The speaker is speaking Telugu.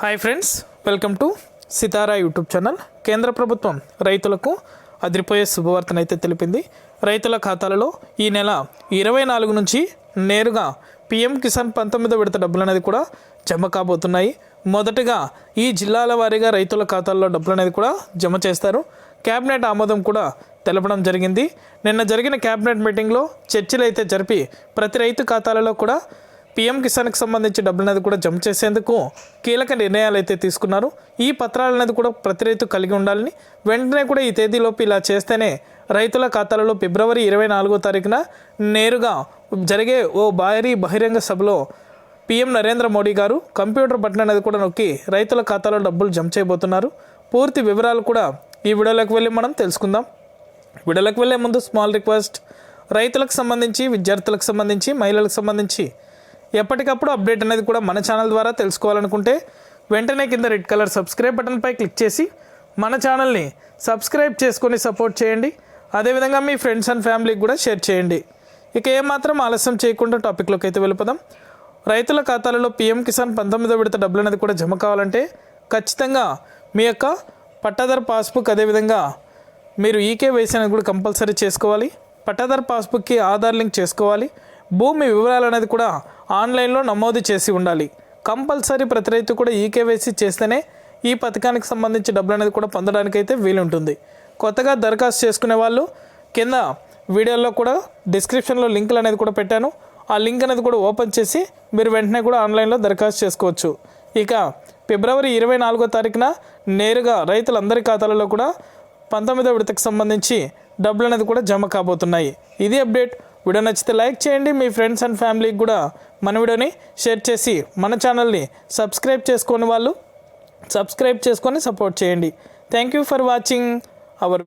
Hi friends welcome to Sitara YouTube channel కేంద్ర ప్రభుత్వం రైతులకు అదిరిపోయే శుభవార్తనైతే తెలిపింది. రైతుల ఖాతాలలో ఈ నెల ఇరవై నాలుగు నుంచి నేరుగా పిఎం కిసాన్ పంతొమ్మిదో విడత డబ్బులు అనేది కూడా జమ కాబోతున్నాయి. మొదటగా ఈ జిల్లాల వారీగా రైతుల ఖాతాల్లో డబ్బులు అనేది కూడా జమ చేస్తారు. క్యాబినెట్ ఆమోదం కూడా తెలపడం జరిగింది. నిన్న జరిగిన క్యాబినెట్ మీటింగ్లో చర్చలు అయితే జరిపి ప్రతి రైతు ఖాతాలలో కూడా పీఎం కిసాన్కి సంబంధించి డబ్బులు అనేది కూడా జమ చేసేందుకు కీలక నిర్ణయాలు అయితే తీసుకున్నారు. ఈ పత్రాలు అనేది కూడా ప్రతి రైతు కలిగి ఉండాలని వెంటనే కూడా ఈ తేదీలోపు ఇలా చేస్తేనే రైతుల ఖాతాలలో ఫిబ్రవరి ఇరవై నాలుగో తారీఖున నేరుగా జరిగే ఓ భారీ బహిరంగ సభలో పీఎం నరేంద్ర మోడీ గారు కంప్యూటర్ బటన్ అనేది కూడా నొక్కి రైతుల ఖాతాలో డబ్బులు జమ చేయబోతున్నారు. పూర్తి వివరాలు కూడా ఈ వీడియోలోకి వెళ్ళి మనం తెలుసుకుందాం. వీడియోలోకి వెళ్ళే ముందు స్మాల్ రిక్వెస్ట్. రైతులకు సంబంధించి విద్యార్థులకు సంబంధించి మహిళలకు సంబంధించి ఎప్పటికప్పుడు అప్డేట్ అనేది కూడా మన ఛానల్ ద్వారా తెలుసుకోవాలనుకుంటే వెంటనే కింద రెడ్ కలర్ సబ్స్క్రైబ్ బటన్పై క్లిక్ చేసి మన ఛానల్ని సబ్స్క్రైబ్ చేసుకొని సపోర్ట్ చేయండి. అదేవిధంగా మీ ఫ్రెండ్స్ అండ్ ఫ్యామిలీకి కూడా షేర్ చేయండి. ఇక ఏమాత్రం ఆలస్యం చేయకుండా టాపిక్లోకి అయితే వెళ్ళిపోదాం. రైతుల ఖాతాలలో పీఎం కిసాన్ పంతొమ్మిదో విడత డబ్బులు అనేది కూడా జమ కావాలంటే ఖచ్చితంగా మీ యొక్క పట్టాదారు పాస్బుక్ అదేవిధంగా మీరు ఈకేవైసీ అనేది కూడా కంపల్సరీ చేసుకోవాలి. పట్టాదారు పాస్బుక్కి ఆధార్ లింక్ చేసుకోవాలి. భూమి వివరాలు అనేది కూడా ఆన్లైన్లో నమోదు చేసి ఉండాలి. కంపల్సరీ ప్రతి రైతు కూడా ఈకేవైసీ చేస్తేనే ఈ పథకానికి సంబంధించి డబ్బులు అనేది కూడా పొందడానికి అయితే వీలుంటుంది. కొత్తగా దరఖాస్తు చేసుకునే వాళ్ళు కింద వీడియోలో కూడా డిస్క్రిప్షన్లో లింకులు అనేది కూడా పెట్టాను. ఆ లింక్ అనేది కూడా ఓపెన్ చేసి మీరు వెంటనే కూడా ఆన్లైన్లో దరఖాస్తు చేసుకోవచ్చు. ఇక ఫిబ్రవరి ఇరవై నాలుగో తారీఖున నేరుగా రైతులందరి ఖాతాలలో కూడా పంతొమ్మిదో విడతకు సంబంధించి డబ్బులు అనేది కూడా జమ కాబోతున్నాయి. ఇది అప్డేట్. వీడియో నచ్చితే లైక్ చేయండి మీ ఫ్రెండ్స్ అండ్ ఫ్యామిలీకి కూడా మన వీడియోని షేర్ చేసి మన ఛానల్ని సబ్స్క్రైబ్ చేసుకొని వాళ్ళు సబ్స్క్రైబ్ చేసుకొని సపోర్ట్ చేయండి. Thank you for watching